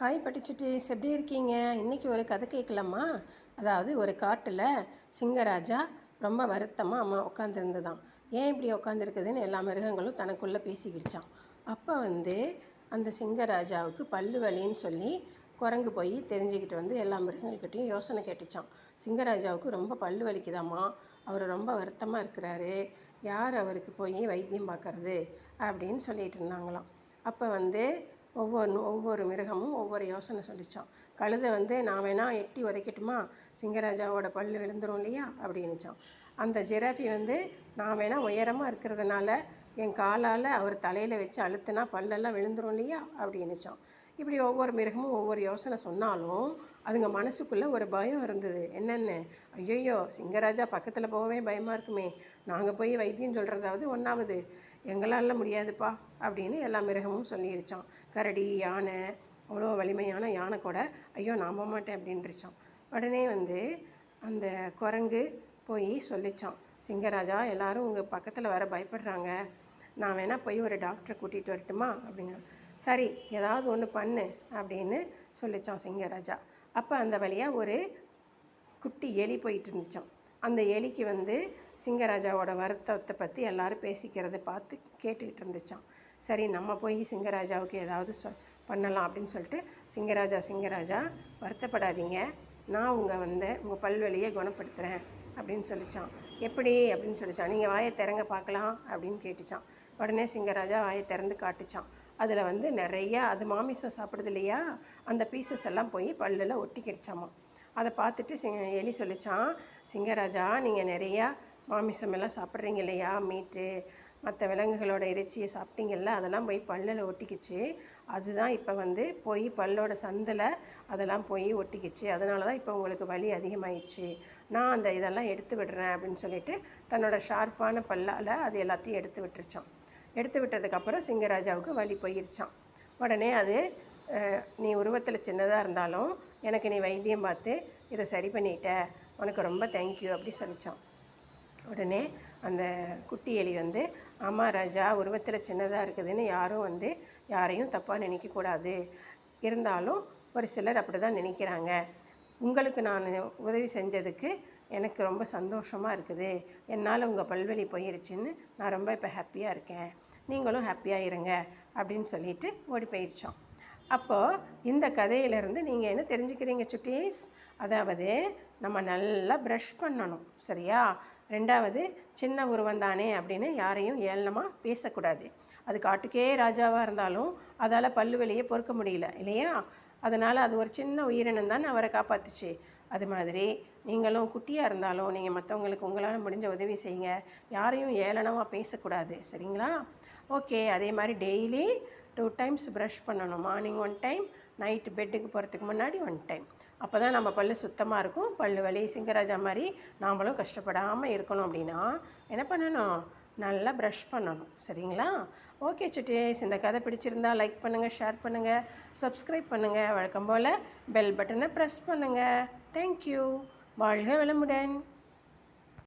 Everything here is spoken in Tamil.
ஹாய் பட்டிச்சுட்டீஸ் எப்படி இருக்கீங்க? இன்றைக்கி ஒரு கதை கேட்கலாமா? அதாவது ஒரு காட்டில் சிங்கராஜா ரொம்ப வருத்தமாக அம்மா உட்காந்துருந்துதான் ஏன் இப்படி உட்காந்துருக்குதுன்னு எல்லா மிருகங்களும் தனக்குள்ளே பேசிக்கிடுச்சான் அப்போ வந்து அந்த சிங்கராஜாவுக்கு பல்லு வலின்னு சொல்லி குரங்கு போய் தெரிஞ்சுக்கிட்டு வந்து எல்லா மிருகங்கள்கிட்டையும் யோசனை கேட்டுச்சான் சிங்கராஜாவுக்கு ரொம்ப பல்லு வலிக்குதாம்மா? அவர் ரொம்ப வருத்தமாக இருக்கிறாரு. யார் அவருக்கு போய் வைத்தியம் பார்க்கறது? அப்படின்னு சொல்லிகிட்டு இருந்தாங்களாம். அப்போ வந்து ஒவ்வொன்று ஒவ்வொரு மிருகமும் ஒவ்வொரு யோசனை சொல்லித்தான் கழுதை வந்து நான் வேணால் எட்டி உதைக்கட்டுமா? சிங்கராஜாவோட பல்லு விழுந்துரும் இல்லையா? அப்படின்னுச்சான். அந்த ஜிராஃபி வந்து நான் வேணால் உயரமாக இருக்கிறதுனால என் காலால் அவர் தலையில் வச்சு அழுத்தினா பல்லெல்லாம் விழுந்துரும் இல்லையா? அப்படின்னுச்சான். இப்படி ஒவ்வொரு மிருகமும் ஒவ்வொரு யோசனை சொன்னாலும் அதுங்க மனசுக்குள்ளே ஒரு பயம் இருந்தது. என்னென்ன? ஐயையோ சிங்கராஜா பக்கத்தில் போகவே பயமாக இருக்குமே. நாங்கள் போய் வைத்தியம் சொல்கிறதாவது ஒன்றாவது எங்களால் முடியாதுப்பா அப்படின்னு எல்லா மிருகமும் சொல்லிருச்சான் கரடி யானை அவ்வளோ வலிமையான யானை கூட ஐயோ நான் போக மாட்டேன் அப்படின்ருச்சான் உடனே வந்து அந்த குரங்கு போய் சொல்லிச்சான் சிங்கராஜா எல்லாரும் உங்கள் பக்கத்தில் வர பயப்படுறாங்க. நான் வேணால் போய் ஒரு டாக்டரை கூட்டிகிட்டு வரட்டுமா? அப்படிங்க சரி ஏதாவது ஒன்று பண்ணு அப்படின்னு சொல்லிச்சான் சிங்கராஜா. அப்போ அந்த வழியாக ஒரு குட்டி எலி போயிட்டு இருந்துச்சான் அந்த எலிக்கு வந்து சிங்கராஜாவோட வருத்தத்தை பற்றி எல்லாரும் பேசிக்கிறத பார்த்து கேட்டுக்கிட்டு இருந்துச்சான் சரி நம்ம போய் சிங்கராஜாவுக்கு ஏதாவது சொ பண்ணலாம் அப்படின்னு சொல்லிட்டு சிங்கராஜா சிங்கராஜா வருத்தப்படாதீங்க. நான் உங்கள் வந்து உங்கள் பல்வெளியை குணப்படுத்துகிறேன் அப்படின்னு சொல்லிச்சான் எப்படி அப்படின்னு சொல்லிச்சான். நீங்கள் வாயை திறங்க பார்க்கலாம் அப்படின்னு கேட்டுச்சான் உடனே சிங்கராஜா வாயை திறந்து காட்டுச்சான் அதில் வந்து நிறையா அது மாமிசம் சாப்பிடுது இல்லையா? அந்த பீசஸ் எல்லாம் போய் பல்லில் ஒட்டிக்கிடுச்சாமா அதை பார்த்துட்டு சிங்க எலி சொல்லிச்சான் சிங்கராஜா நீங்கள் நிறையா மாமிசம் எல்லாம் சாப்பிட்றீங்க இல்லையா? மீட்டு மற்ற விலங்குகளோட இறைச்சியை சாப்பிட்டீங்கல்ல? அதெல்லாம் போய் பல்லில் ஒட்டிக்கிச்சு. அதுதான் இப்போ வந்து போய் பல்லோட சந்தில் அதெல்லாம் போய் ஒட்டிக்கிச்சு. அதனால தான் இப்போ உங்களுக்கு வலி அதிகமாயிடுச்சு. நான் அந்த இதெல்லாம் எடுத்து விடுறேன் அப்படின்னு சொல்லிட்டு தன்னோட ஷார்ப்பான பல்லால் அது எல்லாத்தையும் எடுத்து விட்டுருச்சான் எடுத்து விட்டதுக்கப்புறம் சிங்கராஜாவுக்கு வழி போயிருச்சான் உடனே அது நீ உருவத்தில் சின்னதாக இருந்தாலும் எனக்கு நீ வைத்தியம் பார்த்து இதை சரி பண்ணிட்ட உனக்கு ரொம்ப தேங்க்யூ அப்படி சொல்லிச்சான் உடனே அந்த குட்டி எலி வந்து ஆமாம் ராஜா உருவத்தில் சின்னதாக இருக்குதுன்னு யாரும் வந்து யாரையும் தப்பாக நினைக்கக்கூடாது. இருந்தாலும் ஒரு சிலர் அப்படி தான் நினைக்கிறாங்க. உங்களுக்கு நான் உதவி செஞ்சதுக்கு எனக்கு ரொம்ப சந்தோஷமாக இருக்குது. என்னால் உங்கள் பல்வெளி போயிருச்சுன்னு நான் ரொம்ப இப்போ ஹாப்பியாக இருக்கேன். நீங்களும் ஹாப்பியாக இருங்க அப்படின்னு சொல்லிட்டு ஓடி போயிடுச்சோம். அப்போது இந்த கதையிலேருந்து நீங்கள் என்ன தெரிஞ்சுக்கிறீங்க சுட்டீஸ்? அதாவது நம்ம நல்லா ப்ரஷ் பண்ணணும் சரியா? ரெண்டாவது சின்ன உருவம் தானே அப்படின்னு யாரையும் ஏளனமாக பேசக்கூடாது. அது காட்டுக்கே ராஜாவாக இருந்தாலும் அதால் பல்லு வெளியே பொறுக்க முடியல இல்லையா? அதனால் அது ஒரு சின்ன உயிரினம் தான் அவரை காப்பாத்துச்சு. அது மாதிரி நீங்களும் குட்டியாக இருந்தாலும் நீங்கள் மற்றவங்களுக்கு உங்களால் முடிஞ்ச உதவி செய்யுங்க. யாரையும் ஏளனமாக பேசக்கூடாது. சரிங்களா? ஓகே. அதே மாதிரி டெய்லி டூ டைம்ஸ் ப்ரஷ் பண்ணணும். மார்னிங் ஒன் டைம் நைட்டு பெட்டுக்கு போகிறதுக்கு முன்னாடி ஒன் டைம். அப்போ தான் நம்ம பல் சுத்தமாக இருக்கும். பல்லு வலி சிங்கராஜா மாதிரி நாம்ளும் கஷ்டப்படாமல் இருக்கணும் அப்படின்னா என்ன பண்ணணும்? நல்லா ப்ரஷ் பண்ணணும் சரிங்களா? ஓகே சுட்டீஸ். இந்த கதை பிடிச்சிருந்தா லைக் பண்ணுங்கள் ஷேர் பண்ணுங்கள் சப்ஸ்கிரைப் பண்ணுங்கள் வழக்கம் போல் பெல் பட்டனை ப்ரெஸ் பண்ணுங்கள் தேங்க்யூ வாழ்க வளமுடன்.